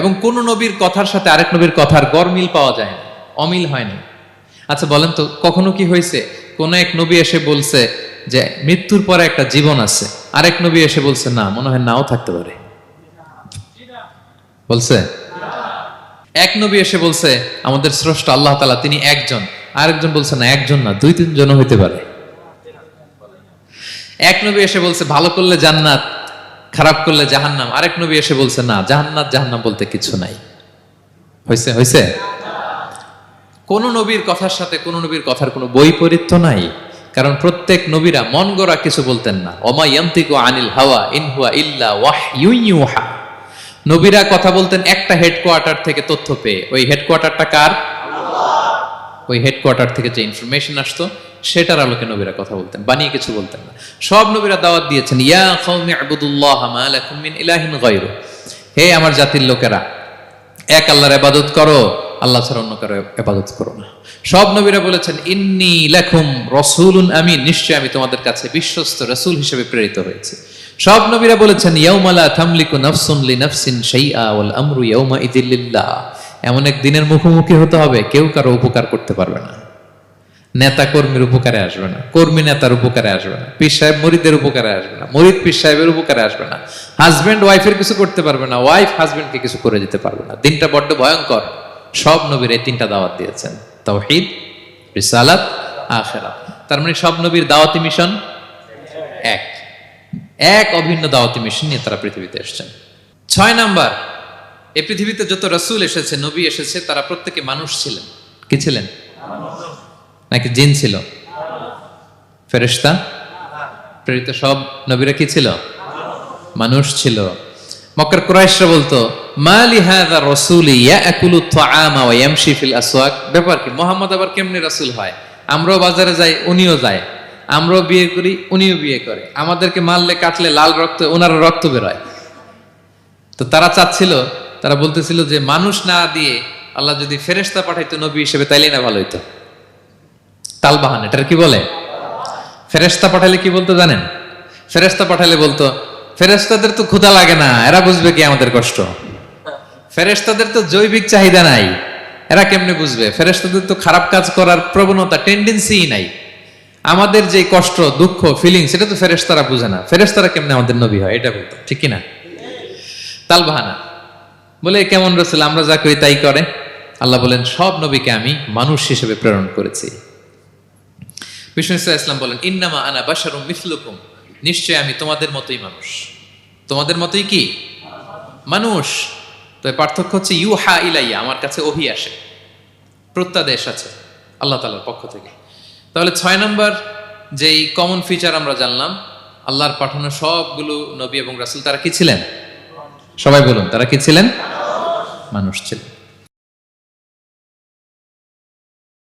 এবং কোন নবীর কথার সাথে আরেক নবীর কথার গরমিল পাওয়া যায় না, অমিল হয়নি। আচ্ছা বলেন তো, কখনো কি হয়েছে? কোন এক নবী এসে বলছে যে, মৃত্যুর পরে একটা জীবন আছে। আরেক নবী এসে বলছে, না, মনে হয় নাও থাকতে পারে। বলছে? এক নবী এসে বলছে, আমাদের স্রষ্টা আল্লাহ তালা তিনি একজন। আরেকজন বলছে, না, একজন না, দুই তিনজনও হইতে পারে। এক নবী এসে বলছে, ভালো করলে জান্নাত। খারাপ করলে জাহান্নাম। আরেক নবী এসে বলছে, না, জাহান্নাত জাহান্নাম বলতে কিছু নাই। হয়েছে হয়েছে কোন নবীর কথার সাথে কোন নবীর কথার কোনো বৈপরীত্য নাই, কারণ প্রত্যেক নবীরা মন গড়া কিছু বলতেন না। ওমা ইয়ান্তিকু আনিল হাওয়া ইনহুয়া ইল্লা ওয়াহইউহা নবীরা কথা বলতেন একটা হেডকোয়ার্টার থেকে তথ্য পেয়ে। ওই হেডকোয়ার্টারটা কার? ওই হেডকোয়ার্টার থেকে যে ইনফরমেশন আসতো, সেটার আলোকে নবীরা কথা বলতেন, বানিয়ে কিছু বলতেন না। সব নবীরা দাওয়াত দিয়েছেন, ইয়া হে আমার জাতির লোকেরা, এক আল্লাহর ইবাদত করো, আল্লাহ ছাড়া অন্য কারও ইবাদত করো না। সব নবীরা বলেছেন, ইন্নি লাকুম রাসূলুন আমিন। নিশ্চয় আমি তোমাদের কাছে বিশ্বস্ত রাসূল হিসেবে প্রেরিত হয়েছে। সব নবীরা বলেছেন, ইয়াউমা লা তামলিকু নাফসুন লিনাফসিন শাইআ ওয়াল আমরু ইয়াউমা ইযিল লিল্লাহ। এমন এক দিনের মুখোমুখি হতে হবে, কেউ কারও উপকার করতে পারবে না। নেতা কর্মীর উপকারে আসবে না, কর্মী নেতার উপকারে আসবে না, পীর সাহেব মরিদের উপকারে আসবে না, মরিদ পীর সাহেবের উপকারে আসবে না হাজবেন্ড ওয়াইফের কিছু করতে পারবে না ওয়াইফ হাজবেন্ডকে কিছু করে দিতে পারবে না। দিনটা বড্ড ভয়ঙ্কর। সব নবীর এই তিনটা দাওয়াত দিয়েছেন। তাওহীদ রিসালাত, আখিরাত। তার মানে সব নবীর দাওয়াতি মিশন এক। এক অভিন্ন দাওয়াতি মিশন নিয়ে তারা পৃথিবীতে এসেছেন। ছয় নাম্বার এই পৃথিবীতে যত রসুল এসেছে, নবী এসেছে, তারা প্রত্যেকে মানুষ ছিলেন। কি ছিলেন? নাকি জিন ছিল? ফেরেশতা? প্রেরিত সব নবীরা কি ছিল? মানুষ ছিল। মক্কার কুরাইশরা বলতো ব্যাপার কি, মোহাম্মদ আবার কেমনে রাসূল হয়? আমরাও বাজারে যাই, উনিও যায়। আমরাও বিয়ে করি, উনিও বিয়ে করে। আমাদেরকে মারলে, কাটলে লাল রক্ত ওনার রক্ত বেরোয়। তো তারা চাচ্ছিল তারা বলতেছিল যে মানুষ না দিয়ে আল্লাহ যদি ফেরেশতা পাঠাইতো নবী হিসেবে তাইলে না ভালো হইতো। তালবাহান, এটার কি বলে? ফেরেস্তা পাঠালে কি বলতো জানেন? ফেরেস্তা পাঠালে বলতো ফেরেস্তাদের তো ক্ষুধা লাগে না, এরা বুঝবে কি আমাদের কষ্ট। ফেরেস্তাদের তো জৈবিক চাহিদা নাই, এরা কেমনে বুঝবে? ফেরেস্তাদের তো খারাপ কাজ করার প্রবণতা টেন্ডেন্সি নাই। আমাদের যে কষ্ট, দুঃখ ফিলিং সেটা তো ফেরেস্তারা বুঝে না। ফেরেস্তারা কেমনে আমাদের নবী হয়, এটা বলতো, ঠিক কি না তালবাহানা বলে, কেমন রসুল, আমরা যা করি তাই করে। আল্লাহ বলেন, সব নবীকে আমি মানুষ হিসেবে প্রেরণ করেছি। বিষ্ণু ইসলাম বলেন, ইন্নামা আনা বাশারুম মিসলুকুম। নিশ্চয় আমি তোমাদের মতোই মানুষ। তোমাদের মতোই কি? মানুষ। তো পার্থক্য হচ্ছে ইউ হা ইলাইয়া, আমার কাছে ওহি আসে। প্রত্যাদেশ আছে, আল্লাহ তালার পক্ষ থেকে। তাহলে ছয় নম্বর যেই কমন ফিচার আমরা জানলাম, আল্লাহর পাঠানো সবগুলো নবী এবং রাসুল, তারা কি ছিলেন? সবাই বলুন, তারা কি ছিলেন? মানুষ ছিলেন